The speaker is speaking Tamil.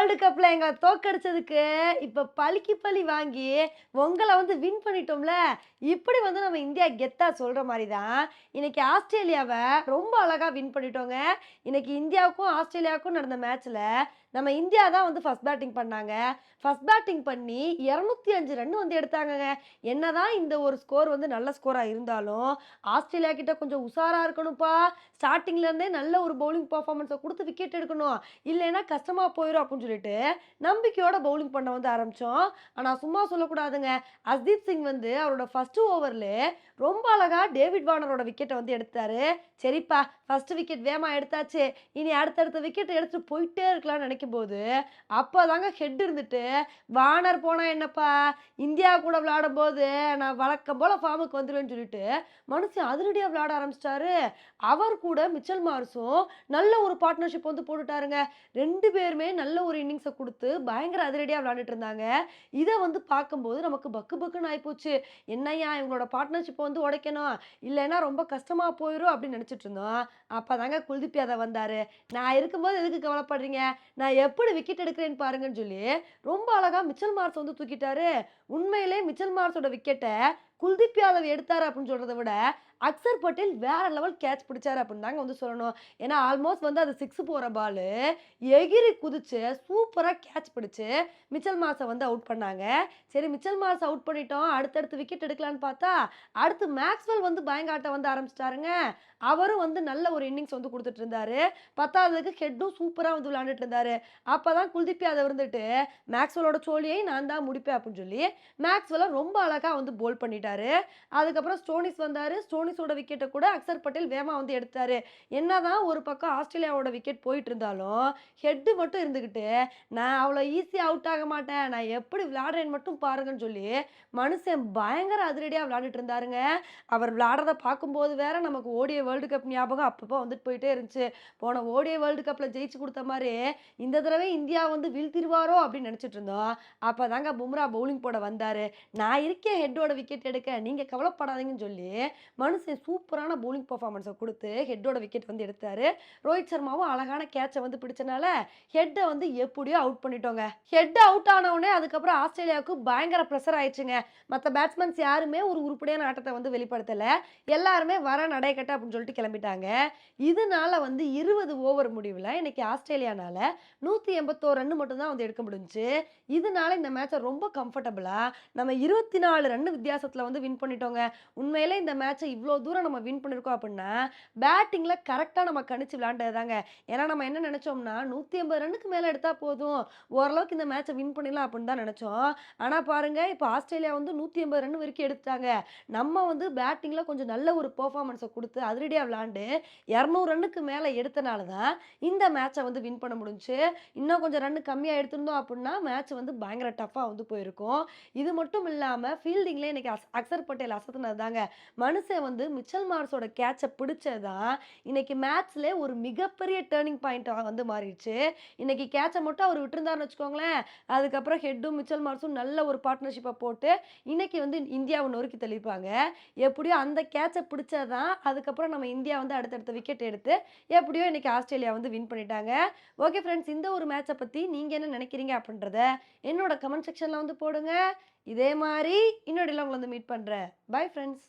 வேர்ல்டு கப்பில் எங்களை தோக்கடிச்சதுக்கு இப்போ பழிக்கு பழி வாங்கி உங்களை வந்து வின் பண்ணிட்டோம்ல. இப்படி வந்து நம்ம இந்தியா கெத்தாக சொல்கிற மாதிரி தான் இன்றைக்கி ஆஸ்திரேலியாவை ரொம்ப அழகாக வின் பண்ணிட்டோங்க. இன்றைக்கி இந்தியாவுக்கும் ஆஸ்திரேலியாவுக்கும் நடந்த மேட்ச்சில் நம்ம இந்தியா தான் வந்து ஃபஸ்ட் பேட்டிங் பண்ணாங்க. ஃபர்ஸ்ட் பேட்டிங் பண்ணி இரநூத்தி அஞ்சு ரன் வந்து எடுத்தாங்கங்க. என்னதான் இந்த ஒரு ஸ்கோர் வந்து நல்ல ஸ்கோராக இருந்தாலும் ஆஸ்திரேலியா கிட்ட கொஞ்சம் உஷாராக இருக்கணும்ப்பா. ஸ்டார்டிங்லேருந்தே நல்ல ஒரு பவுலிங் பர்ஃபார்மன்ஸை கொடுத்து விக்கெட் எடுக்கணும். இல்லைன்னா கஷ்டமாக போயிடும் அப்படின்னு சொல்லி சொல்லிட்டு நம்பிக்கையோட பவுலிங் பண்ண வந்து ஆரம்பித்தோம் ஆனா சும்மா சொல்லக்கூடாதுங்க. அஸ்தீப் சிங் வந்து அவரோட ஃபர்ஸ்ட் ஓவர்ல ரொம்ப அழகா டேவிட் வார்னரோட விக்கெட்டை வந்து எடுத்தாரு. சரிப்பா ஃபர்ஸ்ட் விக்கெட் வேமா எடுத்தாச்சு. இனி அடுத்தடுத்த விக்கெட் எடுத்துட்டு போயிட்டே இருக்கலாம்னு நினைக்கும் போது அப்போதாங்க ஹெட் இருந்துட்டு வார்னர் போனால் என்னப்பா? இந்தியா கூட விளையாடும் போது நான் வழக்கம் போல ஃபார்முக்கு வந்துடுவேன்னு சொல்லிட்டு மனுஷன் அதிரடியாக விளையாட ஆரம்பிச்சிட்டாரு. அவர் கூட மிச்சல் மார்ஸும் நல்ல ஒரு பார்ட்னர்ஷிப் வந்து போட்டுட்டாருங்க. ரெண்டு பேருமே நல்ல ஒரு இன்னிங்ஸை கொடுத்து பயங்கர அதிரடியாக விளாண்டுட்டு இருந்தாங்க. இதை வந்து பார்க்கும்போது நமக்கு பக்கு பக்குன்னு ஆகிப்போச்சு என்னய்யா இவங்களோட பார்ட்னர்ஷிப்பை வந்து உடைக்கணும். இல்லைன்னா ரொம்ப கஷ்டமாக போயிடும் அப்படின்னு நினச்சிட்டு இருந்தோம். அப்போ தாங்க குல்தீப் யாதவ் வந்தார். நான் இருக்கும்போது எதுக்கு கவலைப்படுறீங்க? நான் எப்படி விக்கெட் எடுக்கிறேன்னு பாருங்கன்னு சொல்லி ரொம்ப அழகாக மிச்சல் மார்ஸ் வந்து தூக்கிட்டாரு. உண்மையிலே மிச்சல் மார்ஸோட விக்கெட்டை குல்தீப் யாதவ் எடுத்தார் அப்படின்னு சொல்கிறத விட அக்சர் பட்டேல் வேற லெவல் கேட்ச் பிடிச்சாரு அப்படின்னு தாங்க வந்து சொல்லணும். ஏன்னா ஆல்மோஸ்ட் வந்து அது சிக்ஸ் போற பால் எகிரி குதிச்சு சூப்பராக கேட்ச் பிடிச்சு மிச்சல் மாஸை வந்து அவுட் பண்ணாங்க. சரி மிச்சல் மாஸ் அவுட் பண்ணிட்டோம். அடுத்தடுத்து விக்கெட் எடுக்கலான்னு பார்த்தா அடுத்து மேக்ஸ்வெல் வந்து பயங்காட்டை வந்து ஆரம்பிச்சிட்டாருங்க. அவரும் வந்து நல்ல ஒரு இன்னிங்ஸ் வந்து கொடுத்துட்டு இருந்தாரு. பத்தாவதுக்கு ஹெட்டும் சூப்பராக வந்து விளையாண்டுட்டு இருந்தாரு. அப்பதான் குல்தீப் யாதவ் இருந்துட்டு மேக்ஸ்வெலோட சோழியை நான் தான் முடிப்பேன் அப்படின்னு சொல்லி மேக்ஸ்வெல்லாம் ரொம்ப அழகாக வந்து போல் பண்ணிட்டாரு. அதுக்கப்புறம் ஸ்டோனிஸ் வந்தார். ஸ்டோனிஸ் ஸ்டோனிஸோட விக்கெட்டை கூட அக்சர் பட்டேல் வேமா வந்து எடுத்தாரு. என்னதான் ஒரு பக்கம் ஆஸ்திரேலியாவோட விக்கெட் போயிட்டு இருந்தாலும் ஹெட்டு மட்டும் இருந்துக்கிட்டு நான் அவ்வளோ ஈஸியாக அவுட் ஆக மாட்டேன். நான் எப்படி விளையாடுறேன்னு மட்டும் பாருங்கன்னு சொல்லி மனுஷன் பயங்கர அதிரடியாக விளையாண்டுட்டு இருந்தாருங்க. அவர் விளையாடுறத பார்க்கும்போது வேற நமக்கு ஓடிய வேர்ல்டு கப் ஞாபகம் அப்பப்போ வந்துட்டு போயிட்டே இருந்துச்சு. போன ஓடிய வேர்ல்டு கப்பில் ஜெயிச்சு கொடுத்த மாதிரி இந்த தடவை இந்தியா வந்து வீழ்த்திருவாரோ அப்படின்னு நினச்சிட்டு இருந்தோம். அப்போ தாங்க பும்ரா பவுலிங் போட வந்தார். நான் இருக்கேன் ஹெட்டோட விக்கெட் எடுக்க. நீங்கள் கவலைப்படாதீங்கன்னு சொல்லி மனுஷன் சூப்பரான பவுலிங் பர்ஃபார்மன்ஸை கொடுத்து ஹெட்டோட விக்கெட் வந்து எடுத்தாரு. ரோஹித் சர்மாவும் அழகான கேட்சை வந்து பிடிச்சனால ஹெட்டை வந்து எப்படியோ அவுட் பண்ணிட்டோங்க. ஹெட் அவுட் ஆனவுடனே அதுக்கப்புறம் ஆஸ்திரேலியாவுக்கு பயங்கர ப்ரெஷர் ஆயிடுச்சுங்க. மற்ற பேட்ஸ்மேன்ஸ் யாருமே ஒரு உருப்படியான ஆட்டத்தை வந்து வெளிப்படுத்தலை. எல்லாருமே வர நடைக்கட்ட அப்படின்னு சொல்லிட்டு கிளம்பிட்டாங்க. இதனால வந்து இருபது ஓவர் முடிவில் இன்னைக்கு ஆஸ்திரேலியானால நூற்றி எண்பத்தோரு ரன் மட்டும்தான் வந்து எடுக்க முடிஞ்சுச்சு. இதனால இந்த மேட்சை ரொம்ப கம்ஃபர்டபுளாக நம்ம இருபத்தி நாலு ரன் வித்தியாசத்தில் வந்து வின் பண்ணிட்டோங்க. உண்மையிலே இந்த மேட்சை இவ்வளோ தூரம் நம்ம வின் பண்ணியிருக்கோம் அப்படின்னா பேட்டிங்கில் கரெக்டாக நம்ம கணிச்சு விளையாண்டது தாங்க ஏன்னா நம்ம என்ன நினச்சோம்னா நூற்றி ஐம்பது ரன்னுக்கு மேலே எடுத்தால் போதும். ஓரளவுக்கு இந்த மேட்சை வின் பண்ணிடலாம் அப்படின்னு தான் நினச்சோம். ஆனால் பாருங்க இப்போ ஆஸ்திரேலியா வந்து நூற்றி ஐம்பது ரன் வரைக்கும் எடுத்தாங்க நம்ம வந்து பேட்டிங்கில் கொஞ்சம் நல்ல ஒரு பர்ஃபார்மன்ஸை கொடுத்து அதிரடியாக விளாண்டு இரநூறு ரன்னுக்கு மேலே எடுத்தனால தான் இந்த மேட்சை வந்து வின் பண்ண முடிஞ்சுச்சு இன்னும் கொஞ்சம் ரன் கம்மியாக எடுத்திருந்தோம் அப்படின்னா மேட்ச் வந்து பயங்கர டஃப்பாக வந்து போயிருக்கும். இது மட்டும் இல்லாமல் ஃபீல்டிங்லேயே இன்னைக்கு அஸ் அக்சர் பட்டேல் அசத்துனது தாங்க மனுஷன் வந்து மிச்சல் மார்ஸோட கேட்சை பிடிச்சது தான் இன்னைக்கு மேட்ச்ல ஒரு மிகப்பெரிய டேர்னிங் பாயிண்ட்டாக வந்து மாறிடுச்சு. இன்னைக்கு கேட்சை மட்டும் அவர் விட்டுருந்தாருன்னு வச்சுக்கோங்களேன். அதுக்கப்புறம் ஹெட்டும் மிச்சல் மார்ஸும் நல்ல ஒரு பார்ட்னர்ஷிப்பை போட்டு இன்னைக்கு வந்து இந்தியாவை நொறுக்கி தெளிப்பாங்க எப்படியோ அந்த கேட்சை பிடிச்சதான் அதுக்கப்புறம் நம்ம இந்தியா வந்து அடுத்தடுத்த விக்கெட் எடுத்து எப்படியோ இன்னைக்கு ஆஸ்திரேலியா வந்து வின் பண்ணிட்டாங்க. ஓகே ஃப்ரெண்ட்ஸ் இந்த ஒரு மேட்சை பற்றி நீங்கள் என்ன நினைக்கிறீங்க அப்படின்றத என்னோட கமெண்ட் செக்ஷனில் வந்து போடுங்க. இதே மாதிரி இன்னொரு உங்களை வந்து மீட் பண்ணுறேன் பை ஃப்ரெண்ட்ஸ்